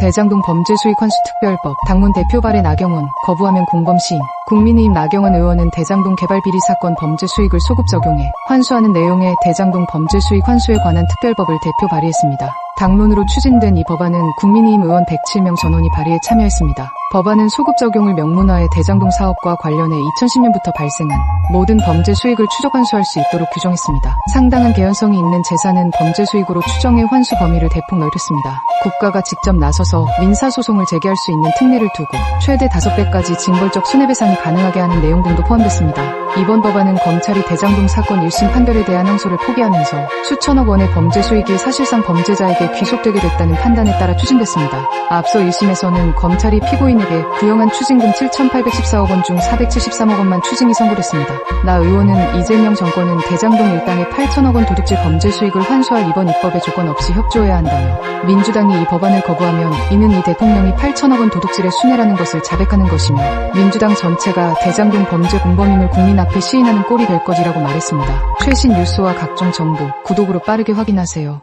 대장동 범죄 수익 환수 특별법 당문 대표 발의 나경원 거부하면 공범 시인 국민의힘 나경원 의원은 대장동 개발 비리 사건 범죄 수익을 소급 적용해 환수하는 내용의 대장동 범죄 수익 환수에 관한 특별법을 대표 발의했습니다. 당론으로 추진된 이 법안은 국민의힘 의원 107명 전원이 발의에 참여했습니다. 법안은 소급 적용을 명문화해 대장동 사업과 관련해 2010년부터 발생한 모든 범죄 수익을 추적 환수할 수 있도록 규정했습니다. 상당한 개연성이 있는 재산은 범죄 수익으로 추정해 환수 범위를 대폭 넓혔습니다. 국가가 직접 나서서 민사소송을 제기할 수 있는 특례를 두고 최대 5배까지 징벌적 손해배상이 가능하게 하는 내용 등도 포함됐습니다. 이번 법안은 검찰이 대장동 사건 1심 판결에 대한 항소를 포기하면서 수천억 원의 범죄 수익이 사실상 범죄자에게 귀속되게 됐다는 판단에 따라 추진됐습니다. 앞서 1심에서는 검찰이 피고인에게 구형한 추징금 7,814억 원 중 473억 원만 추징이 선고됐습니다. 나 의원은 이재명 정권은 대장동 일당의 8천억 원 도둑질 범죄 수익을 환수할 이번 입법에 조건 없이 협조해야 한다며 민주당이 이 법안을 거부하면 이는 이 대통령이 8천억 원 도둑질의 순회라는 것을 자백하는 것이며 민주당 전체가 대장동 범죄 공범임을 국민 앞에 시인하는 꼴이 될 것이라고 말했습니다. 최신 뉴스와 각종 정보, 구독으로 빠르게 확인하세요.